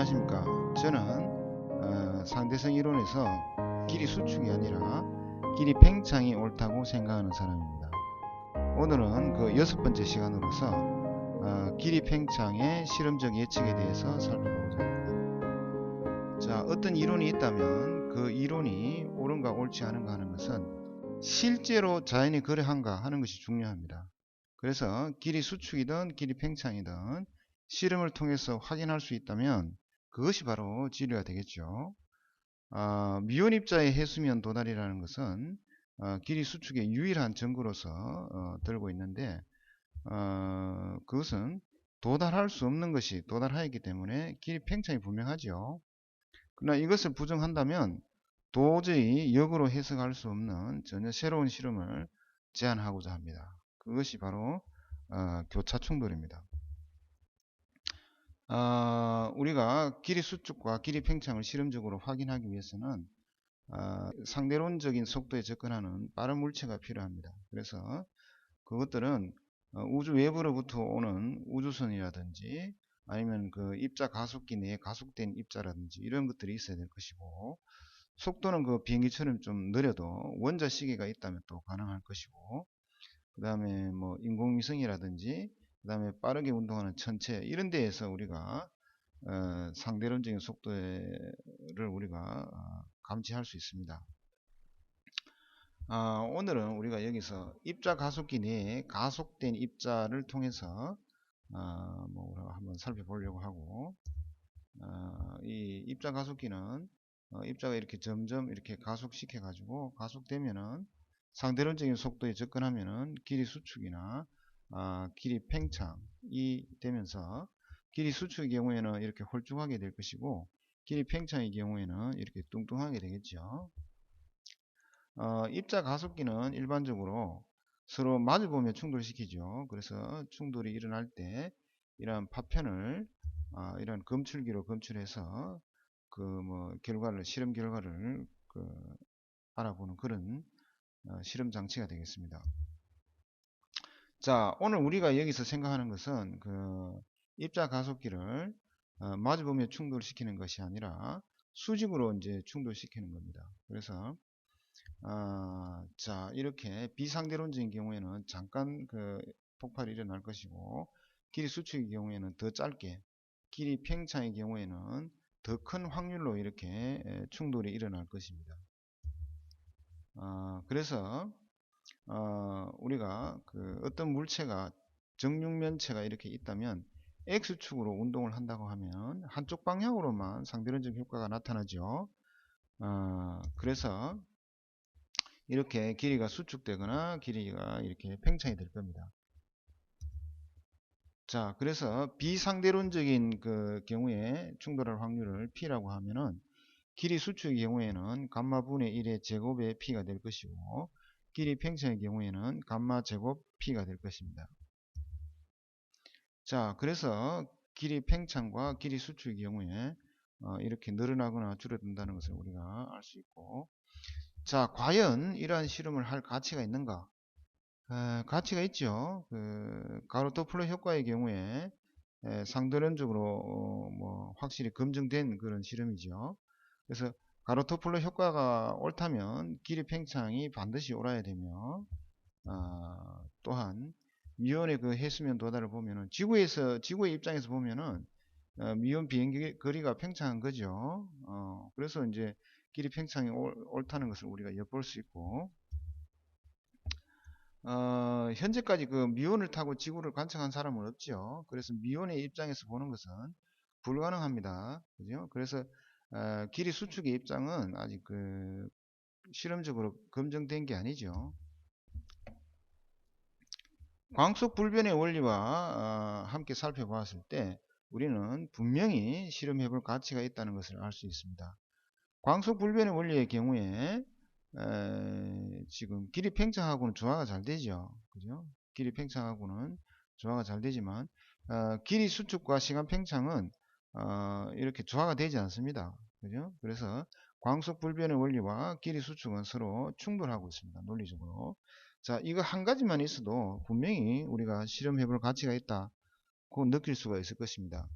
안녕하십니까? 저는 어, 상대성 이론에서 길이 수축이 아니라 길이 팽창이 옳다고 생각하는 사람입니다. 오늘은 그 여섯 번째 시간으로서 어, 길이 팽창의 실험적 예측에 대해서 살펴보고자 합니다. 자 어떤 이론이 있다면 그 이론이 옳은가 옳지 않은가 하는 것은 실제로 자연이 그러한가 하는 것이 중요합니다. 그래서 길이 수축이든 길이 팽창이든 실험을 통해서 확인할 수 있다면 그것이 바로 진료가 되겠죠. 어, 미온 입자의 해수면 도달이라는 것은 어, 길이 수축의 유일한 증거로서 어, 들고 있는데 어, 그것은 도달할 수 없는 것이 도달하였기 때문에 길이 팽창이 분명하죠. 그러나 이것을 부정한다면 도저히 역으로 해석할 수 없는 전혀 새로운 실험을 제안하고자 합니다. 그것이 바로 어, 교차 충돌입니다. 어, 우리가 길이 수축과 길이 팽창을 실험적으로 확인하기 위해서는 어, 상대론적인 속도에 접근하는 빠른 물체가 필요합니다. 그래서 그것들은 어, 우주 외부로부터 오는 우주선이라든지 아니면 그 입자 가속기 내에 가속된 입자라든지 이런 것들이 있어야 될 것이고 속도는 그 비행기처럼 좀 느려도 원자 시계가 있다면 또 가능할 것이고 그 다음에 뭐 인공위성이라든지 그 다음에 빠르게 운동하는 천체 이런 데에서 우리가 어, 상대론적인 속도를 우리가 어, 감지할 수 있습니다. 어, 오늘은 우리가 여기서 입자 가속기 내에 가속된 입자를 통해서 어, 뭐 한번 살펴보려고 하고 어, 이 입자 가속기는 어, 입자가 이렇게 점점 이렇게 가속시켜 가지고 가속되면은 상대론적인 속도에 접근하면은 길이 수축이나 아, 길이 팽창이 되면서 길이 수축의 경우에는 이렇게 홀쭉하게 될 것이고 길이 팽창의 경우에는 이렇게 뚱뚱하게 되겠죠. 어, 입자 가속기는 일반적으로 서로 마주보며 충돌시키죠. 그래서 충돌이 일어날 때 이러한 파편을 아, 이런 검출기로 검출해서 그 뭐 결과를 실험 결과를 그 알아보는 그런 어, 실험 장치가 되겠습니다. 자, 오늘 우리가 여기서 생각하는 것은 그 입자 가속기를 어, 마주보며 충돌시키는 것이 아니라 수직으로 이제 충돌시키는 겁니다. 그래서 어, 자 이렇게 비상대론적인 경우에는 잠깐 그 폭발이 일어날 것이고 길이 수축의 경우에는 더 짧게 길이 팽창의 경우에는 더 큰 확률로 이렇게 충돌이 일어날 것입니다. 어, 그래서 어, 우리가 그 어떤 물체가 정육면체가 이렇게 있다면 X축으로 운동을 한다고 하면 한쪽 방향으로만 상대론적 효과가 나타나죠. 어, 그래서 이렇게 길이가 수축되거나 길이가 이렇게 팽창이 될 겁니다. 자, 그래서 비상대론적인 그 경우에 충돌할 확률을 P라고 하면은 길이 수축의 경우에는 감마분의 1의 제곱의 P가 될 것이고 길이 팽창의 경우에는 감마 제곱 P가 될 것입니다. 자, 그래서 길이 팽창과 길이 수축의 경우에 어, 이렇게 늘어나거나 줄어든다는 것을 우리가 알 수 있고 자, 과연 이러한 실험을 할 가치가 있는가? 에, 가치가 있죠. 그 가로토플러 효과의 경우에 에, 상대론적으로 어, 뭐 확실히 검증된 그런 실험이죠. 그래서 가로토플러 효과가 옳다면 길이 팽창이 반드시 옳아야 되며 어, 또한 미온의 그 해수면 도달을 보면은 지구에서 지구의 입장에서 보면은 어, 미온 비행기 거리가 팽창한 거죠. 어, 그래서 이제 길이 팽창이 옳, 다는 것을 우리가 엿볼 수 있고 어, 현재까지 그 미온을 타고 지구를 관측한 사람은 없죠. 그래서 미온의 입장에서 보는 것은 불가능합니다. 그죠? 그래서 어, 길이 수축의 입장은 아직 그 실험적으로 검증된 게 아니죠. 광속 불변의 원리와 어, 함께 살펴보았을 때 우리는 분명히 실험해 볼 가치가 있다는 것을 알 수 있습니다. 광속 불변의 원리의 경우에 에, 지금 길이 팽창하고는 조화가 잘 되죠. 그죠? 길이 팽창하고는 조화가 잘 되지만 어, 길이 수축과 시간 팽창은 어, 이렇게 조화가 되지 않습니다. 그죠? 그래서 광속 불변의 원리와 길이 수축은 서로 충돌하고 있습니다. 논리적으로. 자, 이거 한 가지만 있어도 분명히 우리가 실험해 볼 가치가 있다. 고 느낄 수가 있을 것입니다.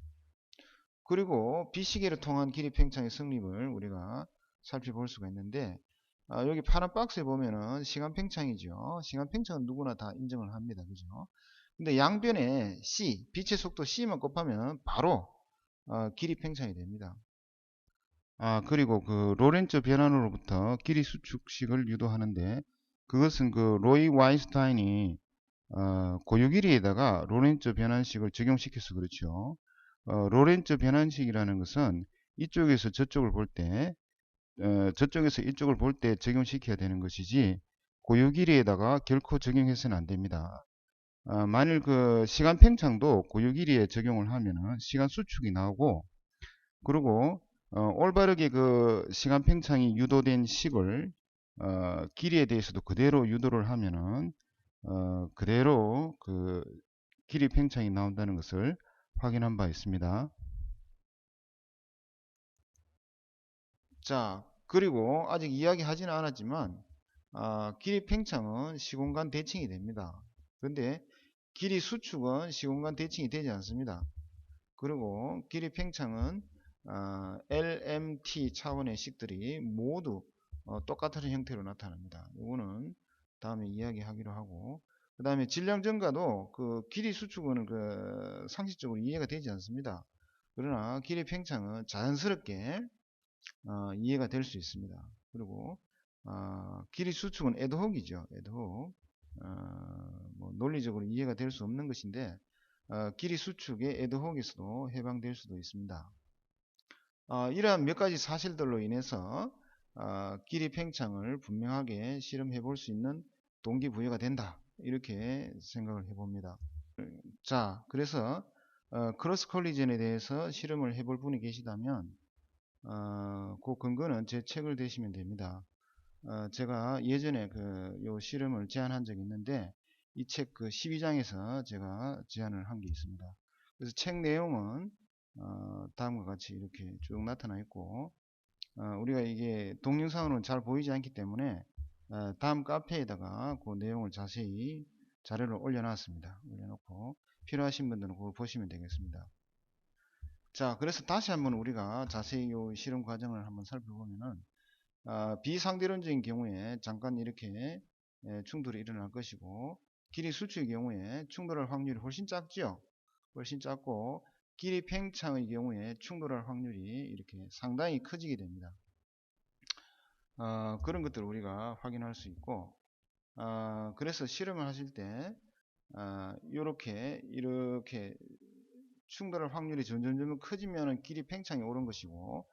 그리고 B시계를 통한 길이 팽창의 성립을 우리가 살펴볼 수가 있는데 아, 여기 파란 박스에 보면은 시간 팽창이죠. 시간 팽창은 누구나 다 인정을 합니다. 그죠? 근데 양변에 C, 빛의 속도 C만 곱하면 바로 어, 길이 팽창이 됩니다. 아 그리고 그 로렌츠 변환으로부터 길이 수축식을 유도하는데 그것은 그 로이 와인스타인이 어, 고유 길이에다가 로렌츠 변환식을 적용시켜서 그렇죠. 어, 로렌츠 변환식이라는 것은 이쪽에서 저쪽을 볼 때, 어, 저쪽에서 이쪽을 볼 때 적용시켜야 되는 것이지 고유 길이에다가 결코 적용해서는 안 됩니다. 어, 만일 그 시간 팽창도 고유 길이에 적용을 하면은 시간 수축이 나오고 그리고 어, 올바르게 그 시간 팽창이 유도된 식을 어, 길이에 대해서도 그대로 유도를 하면은 어, 그대로 그 길이 팽창이 나온다는 것을 확인한 바 있습니다. 자, 그리고 아직 이야기하지는 않았지만 아, 길이 팽창은 시공간 대칭이 됩니다. 그런데 길이 수축은 시공간 대칭이 되지 않습니다. 그리고 길이 팽창은 어, LMT 차원의 식들이 모두 어, 똑같은 형태로 나타납니다. 이거는 다음에 이야기하기로 하고 그 다음에 질량 증가도 그 길이 수축은 그 상식적으로 이해가 되지 않습니다. 그러나 길이 팽창은 자연스럽게 어, 이해가 될 수 있습니다. 그리고 어, 길이 수축은 에드혹이죠. 에드혹. 어, 뭐 논리적으로 이해가 될 수 없는 것인데 어, 길이 수축의 에드혹에서도 해방될 수도 있습니다. 어, 이러한 몇 가지 사실들로 인해서 어, 길이 팽창을 분명하게 실험해 볼 수 있는 동기부여가 된다. 이렇게 생각을 해봅니다. 자, 그래서 어, 크로스 컬리전에 대해서 실험을 해볼 분이 계시다면 어, 그 근거는 제 책을 대시면 됩니다. 어, 제가 예전에 그 요 실험을 제안한 적이 있는데 이 책 그 12장에서 제가 제안을 한 게 있습니다. 그래서 책 내용은 어, 다음과 같이 이렇게 쭉 나타나 있고 어, 우리가 이게 동영상으로는 잘 보이지 않기 때문에 어, 다음 카페에다가 그 내용을 자세히 자료를 올려놨습니다. 올려놓고 필요하신 분들은 그걸 보시면 되겠습니다. 자, 그래서 다시 한번 우리가 자세히 이 실험 과정을 한번 살펴보면은 어, 비상대론적인 경우에 잠깐 이렇게 예, 충돌이 일어날 것이고 길이 수축의 경우에 충돌할 확률이 훨씬 작죠. 훨씬 작고 길이 팽창의 경우에 충돌할 확률이 이렇게 상당히 커지게 됩니다. 어, 그런 것들을 우리가 확인할 수 있고 어, 그래서 실험을 하실 때 어, 이렇게 이렇게 충돌할 확률이 점점점 커지면 길이 팽창이 오른 것이고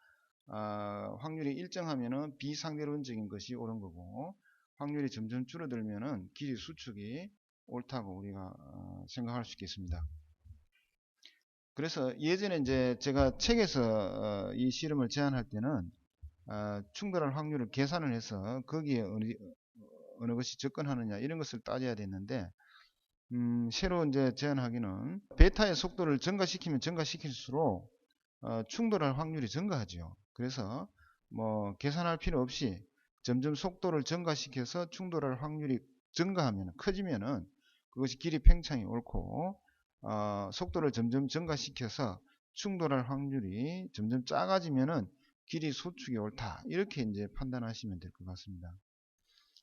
어, 확률이 일정하면 비상대론적인 것이 옳은 거고 확률이 점점 줄어들면 길이 수축이 옳다고 우리가 어, 생각할 수 있겠습니다. 그래서 예전에 이제 제가 책에서 어, 이 실험을 제안할 때는 어, 충돌할 확률을 계산을 해서 거기에 어느, 어느 것이 접근하느냐 이런 것을 따져야 됐는데 음, 새로 이제 제안하기는 베타의 속도를 증가시키면 증가시킬수록 어, 충돌할 확률이 증가하죠. 그래서 뭐 계산할 필요 없이 점점 속도를 증가시켜서 충돌할 확률이 증가하면 커지면은 그것이 길이 팽창이 옳고 어, 속도를 점점 증가시켜서 충돌할 확률이 점점 작아지면은 길이 소축이 옳다 이렇게 이제 판단하시면 될 것 같습니다.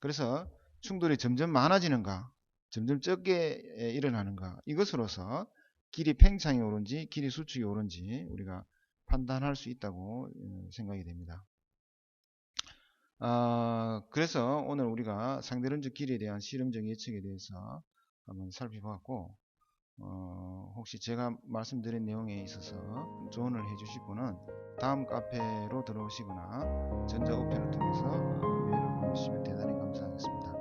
그래서 충돌이 점점 많아지는가 점점 적게 일어나는가 이것으로서 길이 팽창이 옳은지 길이 수축이 옳은지 우리가 판단할 수 있다고 어, 생각이 됩니다. 어, 그래서 오늘 우리가 상대론적 길이에 대한 실험적 예측에 대해서 한번 살펴봤고 어, 혹시 제가 말씀드린 내용에 있어서 조언을 해주실 분은 다음 카페로 들어오시거나 전자 우편을 통해서 메일을 보내주시면 대단히 감사하겠습니다.